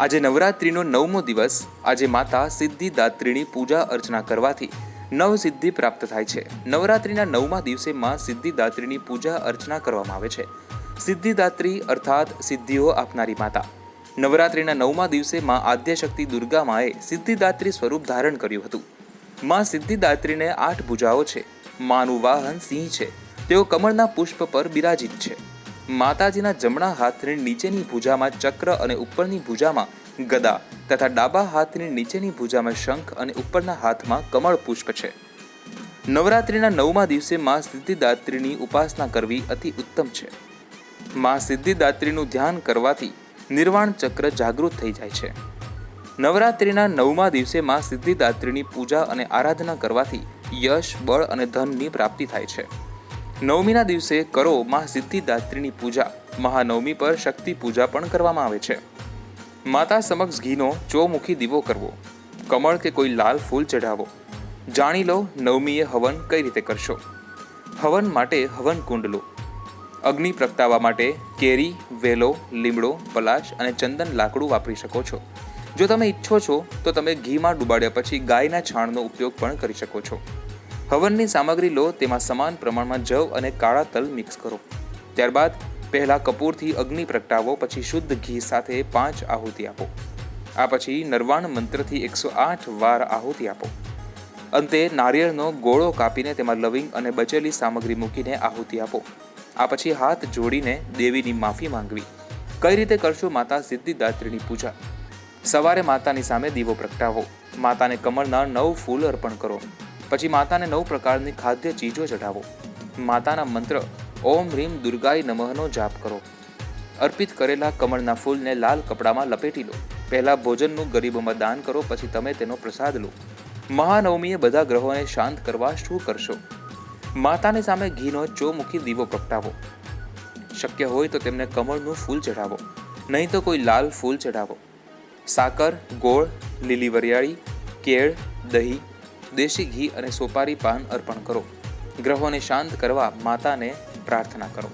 આજે નવરાત્રિનો નવમો દિવસ. આજે માતા સિદ્ધિદાત્રીની પૂજા અર્ચના કરવાથી નવ સિદ્ધિ પ્રાપ્ત થાય છે. નવરાત્રિના નવમા દિવસે માં સિદ્ધિદાત્રીની પૂજા અર્ચના કરવામાં આવે છે. સિદ્ધિદાત્રી અર્થાત સિદ્ધિઓ આપનારી માતા. નવરાત્રિના નવમા દિવસે માં આદ્યશક્તિ દુર્ગા માએ સિદ્ધિદાત્રી સ્વરૂપ ધારણ કર્યું હતું. માં સિદ્ધિદાત્રીને આઠ ભુજાઓ છે. માનું વાહન સિંહ છે. તેઓ કમળના પુષ્પ પર બિરાજિત છે. માતાજીના જમણા હાથની નીચેની ભુજામાં ચક્ર અને ઉપરની ભુજામાં ગદા તથા ડાબા હાથની નીચેની ભુજામાં શંખ અને ઉપરના હાથમાં કમળ પુષ્પ છે. નવરાત્રિના નવમા દિવસે માં સિદ્ધિદાત્રીની ઉપાસના કરવી અતિ ઉત્તમ છે. માં સિદ્ધિદાત્રીનું ધ્યાન કરવાથી નિર્વાણ ચક્ર જાગૃત થઈ જાય છે. નવરાત્રિના નવમા દિવસે માં સિદ્ધિદાત્રીની પૂજા અને આરાધના કરવાથી યશ, બળ અને ધનની પ્રાપ્તિ થાય છે. નવમીના દિવસે કરો માં સિદ્ધિદાત્રીની પૂજા. મહાનવમી પર શક્તિ પૂજા પણ કરવામાં આવે છે. માતા સમક્ષ ઘીનો ચોમુખી દીવો કરવો. કમળ કે કોઈ લાલ ફૂલ ચઢાવો. જાણી લો નવમીએ હવન કઈ રીતે કરશો. હવન માટે હવન કુંડ લો અગ્નિ પ્રગટાવવા માટે કેરી, વેલો, લીમડો, પલાશ અને ચંદન લાકડું વાપરી શકો છો. જો તમે ઈચ્છો છો તો તમે ઘીમાં ડુબાડ્યા પછી ગાયના છાણનો ઉપયોગ પણ કરી શકો છો. હવનની સામગ્રી લો, તેમાં સમાન પ્રમાણમાં જવ અને કાળા તલ મિક્સ કરો. ત્યારબાદ પહેલાં કપૂરથી અગ્નિ પ્રગટાવો, પછી શુદ્ધ ઘી સાથે પાંચ આહુતિ આપો. આ પછી નરવાણ મંત્રથી એકસો આઠ વાર આહુતિ આપો. અંતે નારિયેળનો ગોળો કાપીને તેમાં લવિંગ અને બચેલી સામગ્રી મૂકીને આહુતિ આપો. આ પછી હાથ જોડીને દેવીની માફી માંગવી. કઈ રીતે કરશો માતા સિદ્ધિદાત્રીની પૂજા? સવારે માતાની સામે દીવો પ્રગટાવો. માતાને કમળના નવ ફૂલ અર્પણ કરો. પછી માતાને નવ પ્રકારની ખાદ્ય ચીજો ચઢાવો. માતાના મંત્ર, ઓમ રીમ દુર્ગાય નમઃનો જાપ કરો. અર્પિત કરેલા કમળના ફૂલને લાલ કપડામાં લપેટી લો. પહેલા ભોજનનું ગરીબોમાં દાન કરો, પછી તમે તેનો પ્રસાદ લો. મહાનવમીએ બધા ગ્રહોને શાંત કરવા શું કરશો? માતાની સામે ઘીનો ચોમુખી દીવો પ્રગટાવો. શક્ય હોય તો તેમને કમળનું ફૂલ ચઢાવો. નહીં તો કોઈ લાલ ફૂલ ચઢાવો. સાકર, ગોળ, લીલી વરિયાળી, કેળ, દહીં દેશી ઘી અને સોપારી પાન અર્પણ કરો. ગ્રહોને શાંત કરવા માતાને પ્રાર્થના કરો.